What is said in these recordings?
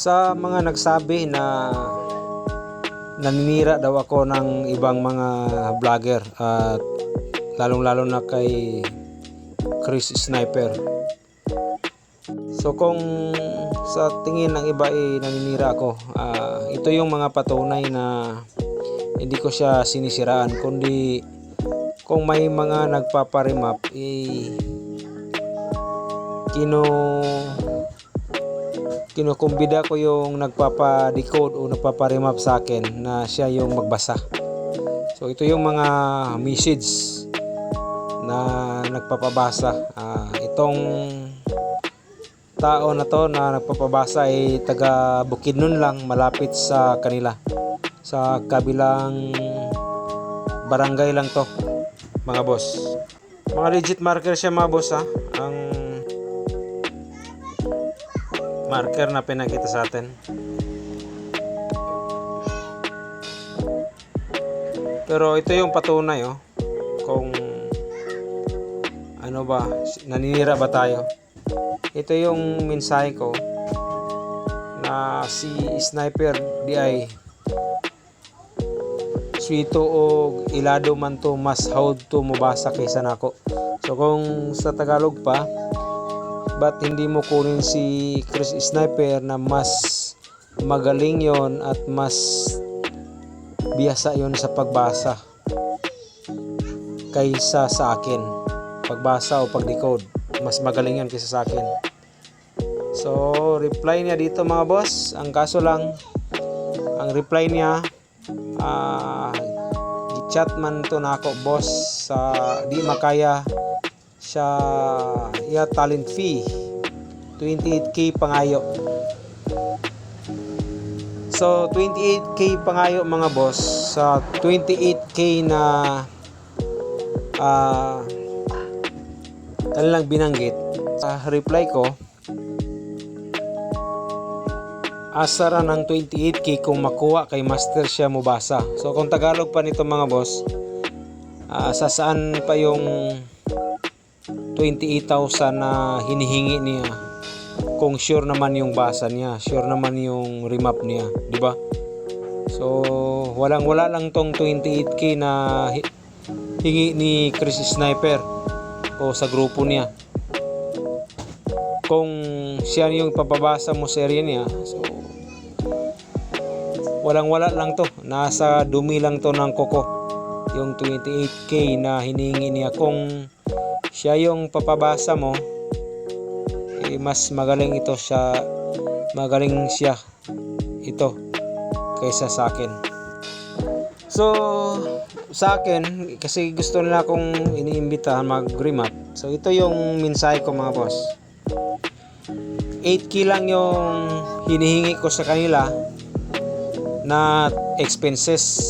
Sa mga nagsabi na naninira daw ako ng ibang mga vlogger at lalong-lalo na kay Chris Sniper. So kung sa tingin ng iba ay naninira ako, ah, ito yung mga patunay na hindi ko siya sinisiraan kundi kung may mga nagpaparimap eh kino kinukumbida ko yung nagpapa-decode o nagpapa-remap sa akin na siya yung magbasa. So ito yung mga message na nagpapabasa. Ah, itong tao na to na nagpapabasa ay taga Bukidnon lang malapit sa kanila. Sa kabilang barangay lang to mga boss. Mga legit marker siya mga boss ha. Ang marker na pinakita sa atin. Pero ito yung patunay oh. Kung ano ba, naninira ba tayo? Ito yung mensahe ko na si Sniper DI swito o ilado man to mas hawd to mubasa kaysa nako. So kung sa Tagalog pa, ba't hindi mo kunin si Chris Sniper na mas magaling yon at mas biyasa yon sa pagbasa kaysa sa akin. Pagbasa o pag-decode mas magaling yon kaysa sa akin. So reply niya dito mga boss. Ang kaso lang ang reply niya ah chat man to na ako boss sa di makaya siya ya talent fee. 28k pangayo. So 28k pangayo mga boss. Sa 28k na ah kanilang binanggit sa reply ko asara ng 28k kung makuha kay master siya mubasa. So kung Tagalog pa nito mga boss ah, sa saan pa yung 28,000 na hinihingi niya. Kung sure naman yung basa niya sure naman yung remap niya di ba? So walang wala lang tong 28k na hi- hingi ni Chris Sniper o sa grupo niya. Kung siya yung papabasa mo sa area niya so walang wala lang to. Nasa dumi lang to ng koko yung 28k na hinihingi niya. Kung siya yung papabasa mo. Eh, mas magaling ito siya. Magaling siya ito kaysa sa akin. So sa akin kasi gusto nila akong iniimbitahan mag remap so ito yung mensahe ko mga boss. 8k lang yung hinihingi ko sa kanila na expenses.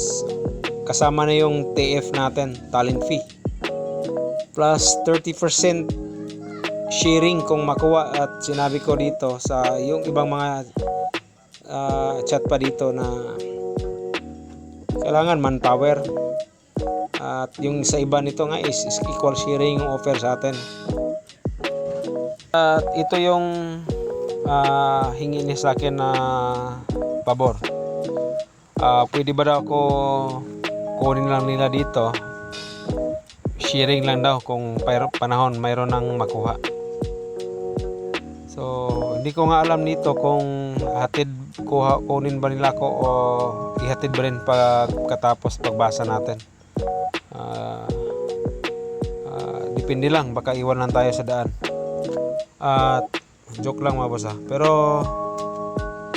Kasama na yung TF natin talent fee plus 30% sharing kung makuha. At sinabi ko dito sa yung ibang mga ah, chat pa dito na kailangan manpower. At yung sa iba nito nga is, is equal sharing yung offer sa atin. At ito yung ah, hingi niya sa akin na pabor. Ah, pwede ba daw ako kunin lang nila dito sharing lang daw kung panahon mayroon nang makuha. So hindi ko nga alam nito kung hatid kuha, kunin ba nila ako o ihatid ba rin pagkatapos pagbasa natin. Ah, ah, depende lang baka iwan lang tayo sa daan. At joke lang mga boss ah. pero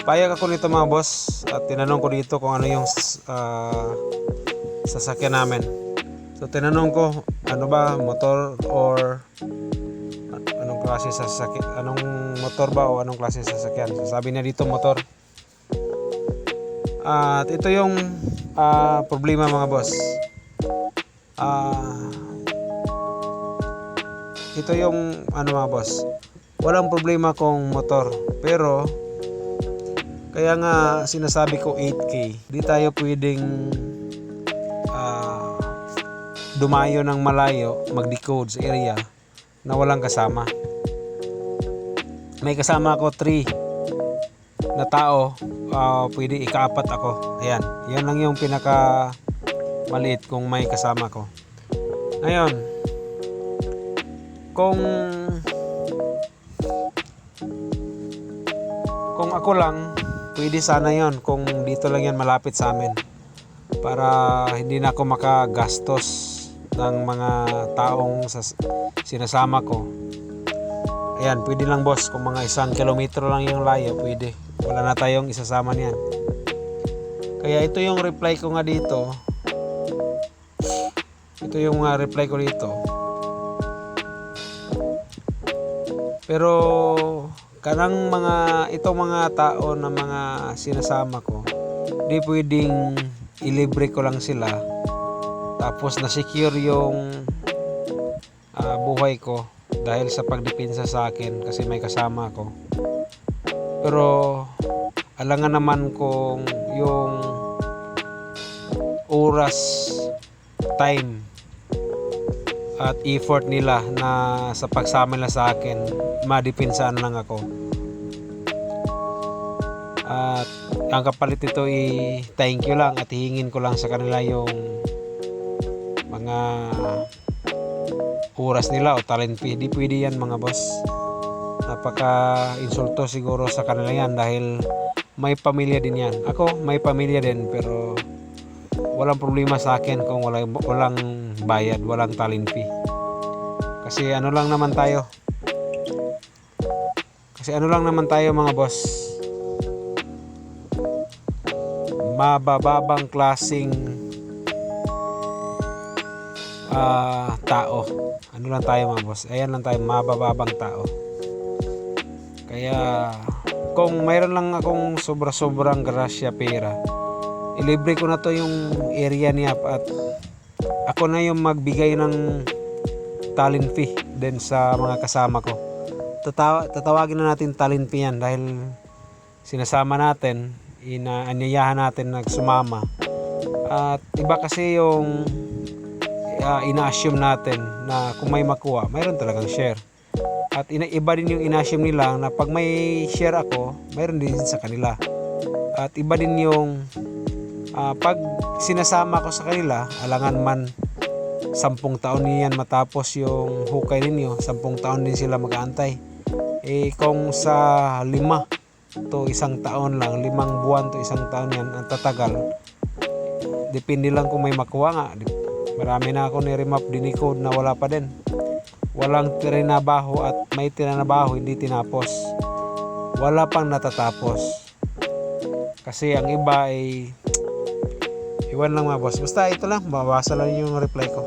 payag ako nito mga boss at tinanong ko dito kung ano yung ah, sasakyan namin so tinanong ko ano ba motor or anong klase sasakyan anong motor ba o anong klase sasakyan? So, sabi niya dito motor. At ito yung ah, problema mga boss. Ah ito yung ano mga boss. Walang problema kung motor pero kaya nga sinasabi ko 8K. Di tayo pwedeng ah, dumayo ng malayo, mag-decode sa area na walang kasama. May kasama ako 3. na tao, ah, pwede ikaapat ako. Ayan, yan lang yung pinaka maliit kung may kasama ko. Ngayon, kung kung ako lang, pwede sana yon kung dito lang yan malapit sa amin. Para hindi na ako makagastos ng mga taong sas- sinasama ko. Ayan, pwede lang boss. Kung mga isang kilometro lang yung layo, pwede. Wala na tayong isasama niyan. Kaya ito yung reply ko nga dito. Ito yung uh, reply ko dito. Pero kanang mga itong mga tao na mga sinasama ko, di pwedeng ilibre ko lang sila. Tapos na secure yung ah, buhay ko dahil sa pagdepensa sa akin kasi may kasama ako. Pero alangan naman kung yung oras, time at effort nila na sa pagsama nila sa akin, madipensaan lang ako. At ang kapalit nito i thank you lang at hihingin ko lang sa kanila yung mga oras nila o talent fee. Di pwede yan mga boss. Napaka insulto siguro sa kanila yan dahil may pamilya din yan. Ako may pamilya din pero walang problema sa akin kung wala, walang bayad, walang talent fee. Kasi ano lang naman tayo. Kasi ano lang naman tayo mga boss. Mabababang klasing ah, tao. Ano lang tayo mga boss. Ayan lang tayo, mabababang tao. Kaya kung mayroon lang akong sobra-sobrang grasya pera, ilibre ko na to yung area niya at ako na yung magbigay ng talent fee din sa mga kasama ko. Tatawa, tatawagin na natin talent fee yan dahil sinasama natin, inaanyayahan natin nagsumama. At iba kasi yung uh, ina-assume natin na kung may makuha, mayroon talagang share. At ina iba din yung ina-assume nila na pag may share ako, mayroon din sa kanila. At iba din yung ah, pag sinasama ko sa kanila, alangan man sampung taon niyan matapos yung hukay ninyo, sampung taon din sila mag-aantay. Eh kung sa lima to isang taon lang, limang buwan to isang taon yan, ang tatagal. Depende lang kung may makuha nga. Marami na ako ni-remap dinicode na wala pa din. Walang trinabaho at may trinabaho hindi tinapos. Wala pang natatapos. Kasi ang iba ay Iwan lang mga boss. Basta ito lang, mabasa lang yung reply ko.